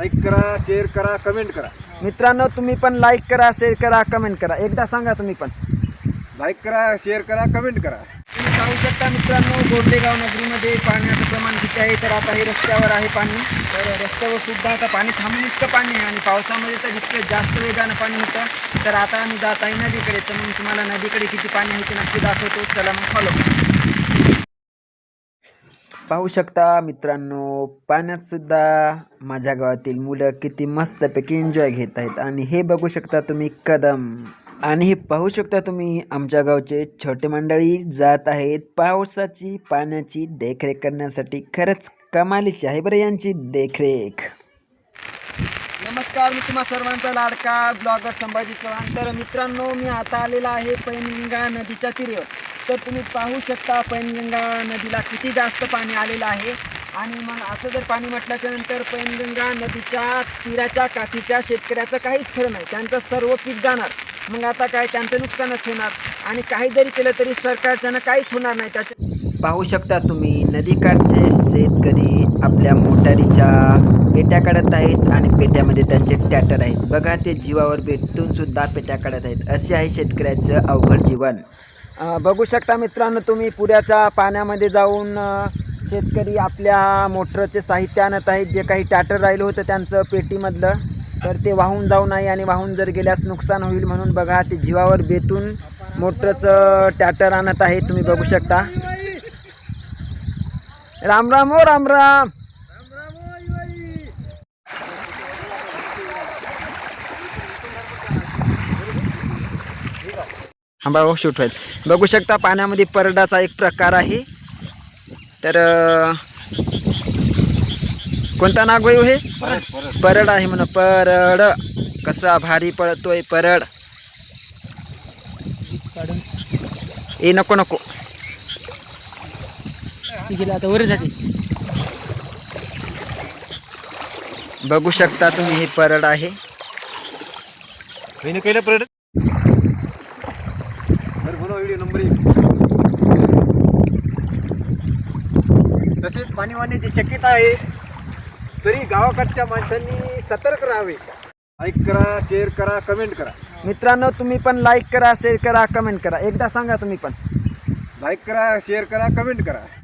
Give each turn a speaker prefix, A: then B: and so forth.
A: Like करा share करा comment करा.
B: मित्रांनो तुम्ही पण लाईक करा शेअर करा कमेंट करा. एकदा सांगा तुम्ही पण.
A: लाईक करा शेअर करा कमेंट करा.
B: तुम्ही पाहू शकता मित्रांनो गोरडेगाव नगरीमध्ये पाण्याचं प्रमाण किती आहे तर आता हे रस्त्यावर आहे पाणी. तर रस्त्यावर सुद्धा आता पाणी थांबून इतकं पाणी आहे आणि पावसामध्ये तर इतकं जास्त वेगानं पाणी होतं. तर आता आम्ही जात आहे नदीकडे तर मग तुम्हाला नदीकडे किती पाणी आहे ते नक्की दाखवतो. चला मग फॉलो पाहू शकता मित्रांनो पाण्यात सुद्धा माझ्या गावातील मुलं किती मस्तपैकी एन्जॉय घेत आहेत. आणि हे बघू शकता तुम्ही कदम. आणि हे पाहू शकता तुम्ही आमच्या गावचे छोटे मंडळी जात आहेत पावसाची पाण्याची देखरेख करण्यासाठी. खरंच कमालीची आहे बरं यांची देखरेख. नमस्कार मी तुम्हा सर्वांचा लाडका ब्लॉगर संभाजी चव्हाण. तर मित्रांनो मी आता आलेला आहे पैनगंगा नदीच्या तीरेवर. तर तुम्ही पाहू शकता पैनगंगा नदीला किती जास्त पाणी आलेलं आहे. आणि मग असं जर पाणी म्हटल्याच्या नंतर पैनगंगा नदीच्या तीराच्या काठीच्या शेतकऱ्याचं काहीच खरं नाही. त्यांचं सर्व पीक जाणार. मग आता काय? त्यांचं नुकसानच होणार. आणि काही जरी केलं तरी सरकारच्यानं काहीच होणार नाही. त्याच्या पाहू शकता तुम्ही नदीकाठचे शेतकरी आपल्या मोटारीच्या पेट्या काढत आहेत आणि पेट्यामध्ये त्यांचे टॅटर आहेत. बघा ते जीवावर भेटून सुद्धा पेट्या काढत आहेत. असे आहे शेतकऱ्याचं अवघड जीवन. बघू शकता मित्रांनो तुम्ही पुऱ्याच्या पाण्यामध्ये जाऊन शेतकरी आपल्या मोटरचे साहित्य आणत आहेत जे काही टॅटर राहिलं होतं त्यांचं पेटीमधलं तर ते वाहून जाऊ नाही आणि वाहून जर गेल्यास नुकसान होईल म्हणून बघा ते जीवावर बेतून मोटरचं टॅटर आणत आहे तुम्ही बघू शकता. राम राम हो राम राम. हा बघा शूट होईल बघू शकता पाण्यामध्ये परडाचा एक प्रकार आहे. तर कोणता नाग होईल हे? परड आहे म्हण परड. कसा भारी पळतोय परड. ए नको नको.
C: आता वर जाते.
B: बघू शकता तुम्ही हे परड आहे.
A: मी केलं परत तर बनवा व्हिडिओ नंबर. एक तसेच पाणी वाहण्याची शक्यता आहे तरी गावाकडच्या माणसांनी सतर्क राहावे. लाईक करा शेअर करा कमेंट करा.
B: मित्रांनो तुम्ही पण लाईक करा शेअर करा कमेंट करा. एकदा सांगा तुम्ही पण.
A: लाईक करा शेअर करा कमेंट करा.